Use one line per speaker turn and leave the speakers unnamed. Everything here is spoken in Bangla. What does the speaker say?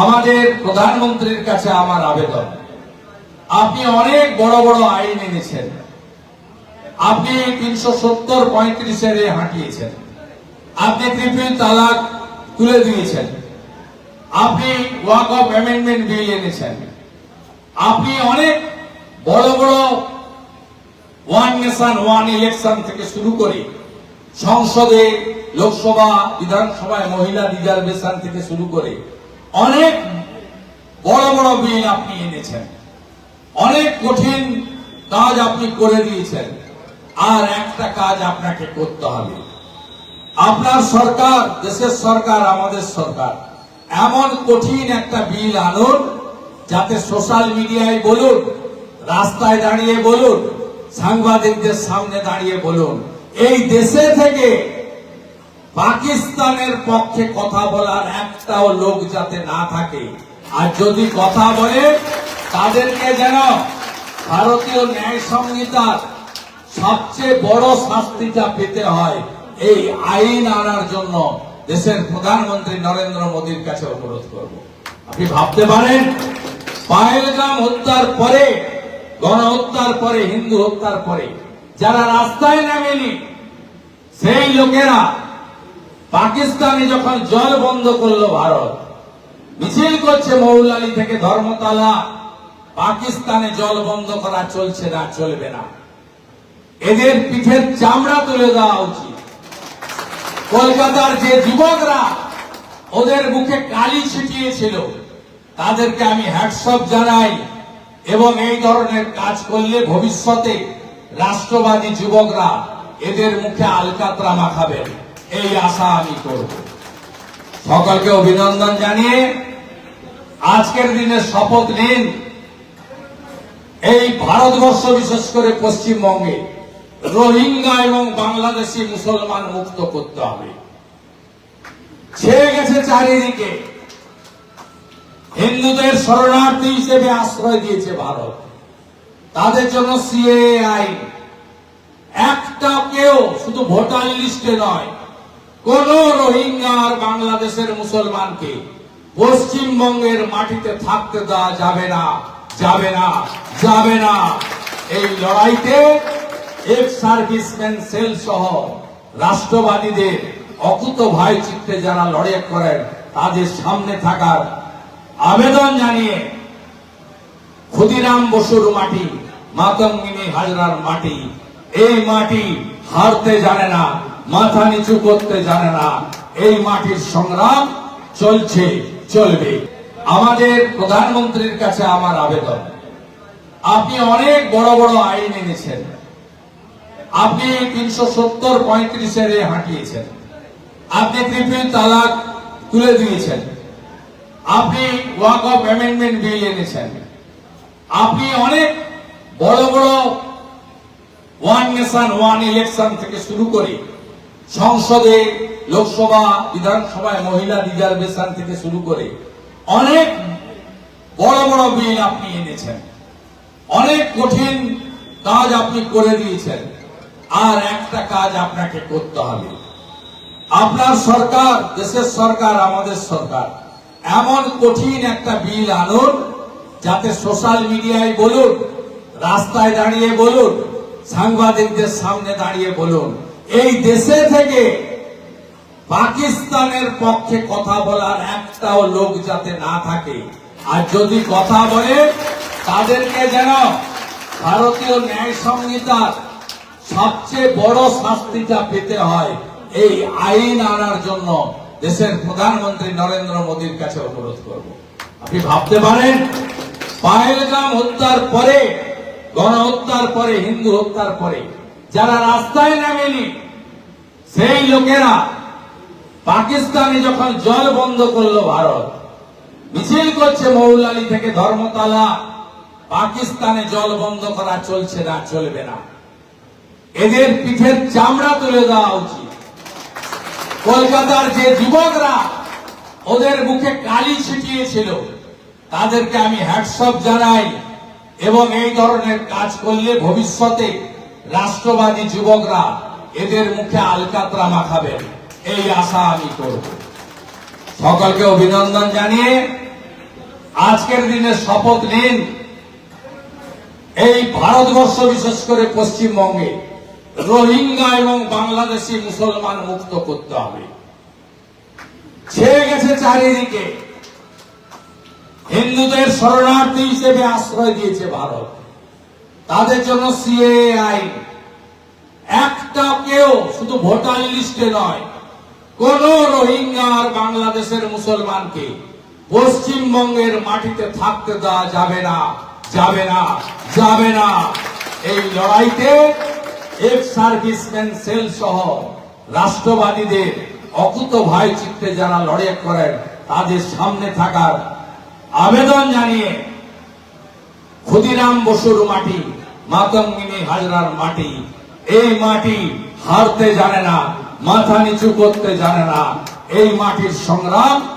আমাদের প্রধানমন্ত্রীর কাছে আমার আবেদন। আপনি অনেক বড় বড় আইন এনেছেন। আপনি তিনশো সত্তর পঁয়ত্রিশের এ হাঁটিয়েছেন। আপনি তৃতীয় তালাক তুলে দিয়েছেন। আপনি ওয়াক অফ অ্যামেন্ডমেন্ট বিল এনেছেন। আপনি অনেক বড় বড় ওয়ান নেশন, ওয়ান ইলেকশন থেকে শুরু করে সংসদে, লোকসভা, বিধানসভায় মহিলা রিজার্ভেশন থেকে শুরু করে অনেক বড় বড় বিল আপনি এনেছেন। অনেক কঠিন কাজ আপনি করে দিয়েছেন। আর একটা কাজ আপনাকে করতে হবে। আপনার সরকার, দেশের সরকার, আমাদের সরকার, এমন কঠিন একটা বিল আনুন, যাতে সোশ্যাল মিডিয়ায় বলুন, রাস্তায় দাঁড়িয়ে বলুন, সাংবাদিকদের সামনে দাঁড়িয়ে বলুন। এই দেশে থেকে পাকিস্তানের পক্ষে কথা বলার একটাও লোক যাতে না থাকে। আর যদি কথা বলে, তাদেরকে যেন ভারতীয় ন্যায় সংহিতার সবচেয়ে বড় শাস্তিটা পেতে হয়, এই আইন আনার জন্য দেশের প্রধানমন্ত্রী নরেন্দ্র মোদীর কাছে অনুরোধ করব। আপনি ভাবতে পারেন, পায়েলগাম হত্যার পরে, গণহত্যার পরে, হিন্দু হত্যার পরে, যারা রাস্তায় নামেনি, সেই লোকেরা পাকিস্তানে যখন জল বন্ধ করল ভারত, মিছিল করছে মৌলালি থেকে ধর্মতলা, পাকিস্তানে জল বন্ধ করা চলছে না, চলবে না। এদের পিঠের চামড়া তুলে দেওয়া উচিত। কলকাতার যে যুবকরা ওদের মুখে কালি ছিটিয়েছিল, তাদেরকে আমি হ্যাটসঅপ জানাই এবং এই ধরনের কাজ করলে ভবিষ্যতে রাষ্ট্রবাদী যুবকরা এদের মুখে আলকাতরা মাখাবেন। এই আশা আমি করব। সকলকে অভিনন্দন জানিয়ে আজকের দিনে শপথ নিন। এই ভারতবর্ষ বিশেষ করে পশ্চিমবঙ্গে রোহিঙ্গা এবং বাংলাদেশি মুসলমান মুক্ত করতে হবে। ছেয়ে গেছে চারিদিকে। হিন্দুদের শরণার্থী হিসেবে আশ্রয় দিয়েছে ভারত। তাদের জন্য সিএ আইন। একটা কেউ শুধু ভোটার লিস্টে নয় কোন রোহিঙ্গা আর বাংলাদেশের মুসলমানকে পশ্চিমবঙ্গের মাটিতে থাকতে দেওয়া যাবে না যাবে না যাবে না। এই লড়াইতে এক সার্ভিসম্যান সেল সহ রাষ্ট্রবাদীদের অকুত ভাই চিত্তে যারা লড়াই করেন, তাদের সামনে থাকার আবেদন জানিয়ে ক্ষুদিরাম বসুর মাটি, মাতঙ্গিনী হাজরার মাটি, এই মাটি হারতে জানে না। মাথা নিচু করতে জানে না, এই মাটির সংগ্রাম চলছে, চলবে। আমাদের প্রধানমন্ত্রীর কাছে আমার আবেদন। আপনি অনেক বড় বড় আইন এনেছেন। আপনি তিনশো সত্তর পঁয়ত্রিশের এ হাঁটিয়েছেন। আপনি তৃতীয় তালাক তুলে দিয়েছেন। আপনি ওয়াক অফ অ্যামেন্ডমেন্ট বিল এনেছেন। আপনি অনেক বড় বড় ওয়ান নেশন, ওয়ান ইলেকশন থেকে শুরু করে সংসদে লোকসভা, বিধানসভায় মহিলা রিজার্ভেশন থেকে শুরু করে অনেক বড় বড় বিল আপনি এনেছেন। অনেক কঠিন কাজ আপনি করে দিয়েছেন। আর একটা কাজ আপনাকে করতে হবে। আপনার সরকার, দেশের সরকার, আমাদের সরকার, এমন কঠিন একটা বিল আনুন, যাতে সোশ্যাল মিডিয়ায় বলুন, রাস্তায় দাঁড়িয়ে বলুন, সাংবাদিকদের সামনে দাঁড়িয়ে বলুন এই দেশে থেকে পাকিস্তানের পক্ষে কথা বলার একটাও লোক যাতে না থাকে, আর যদি কথা বলে, তাদেরকে যেন ভারতীয় ন্যায় সংহিতার সবচেয়ে বড় শাস্তিটা পেতে হয়, এই আইন আনার জন্য দেশের প্রধানমন্ত্রী নরেন্দ্র মোদীর কাছে অনুরোধ করব। আপনি ভাবতে পারেন, পায়েলগাম হত্যার পরে, গণহত্যার পরে, হিন্দু হত্যার পরে, যারা রাস্তায় নামেনি সেই লোকেরা পাকিস্তানে যখন জল বন্ধ করল ভারত, মিছিল করছে মৌলালি থেকে ধর্মতলা, পাকিস্তানে জল বন্ধ করা চলছে না, চলবে না। এদের পিঠের চামড়া তুলে দেওয়া উচিত। কলকাতার যে যুবকরা ওদের মুখে কালি ছিটিয়েছিল, তাদেরকে আমি হ্যাটসঅপ জানাই, এবং এই ধরনের কাজ করলে ভবিষ্যতে রাষ্ট্রবাদী যুবকরা এদের মুখে আলকাতরা মাখাবেন। এই আশা আমি করব। সকলকে অভিনন্দন জানিয়ে আজকের দিনে শপথ নিন। এই ভারতবর্ষ বিশেষ করে পশ্চিমবঙ্গে রোহিঙ্গা এবং বাংলাদেশি মুসলমান মুক্ত করতে হবে। ছেয়ে গেছে চারিদিকে। হিন্দুদের শরণার্থী হিসেবে আশ্রয় দিয়েছে ভারত। তাদের জন্য সিএ আইন। একটা কেউ শুধু ভোটার লিস্টে নয়, কোন রোহিঙ্গা আর বাংলাদেশের মুসলমানকে পশ্চিমবঙ্গের মাটিতে থাকতে দেওয়া যাবে না যাবে না যাবে না। এই লড়াইতে এক্স সার্ভিসম্যান সেল সহ রাষ্ট্রবাদীদের অকুত ভাই চিত্তে যারা লড়াই করেন, তাদের সামনে থাকার আবেদন জানিয়ে ক্ষুদিরাম বসুর মাটি, মাতঙ্গিনী হাজরার মাটি এই মাটি হারতে জানে না মাথা নিচু করতে জানে না। এই মাটির সংগ্রাম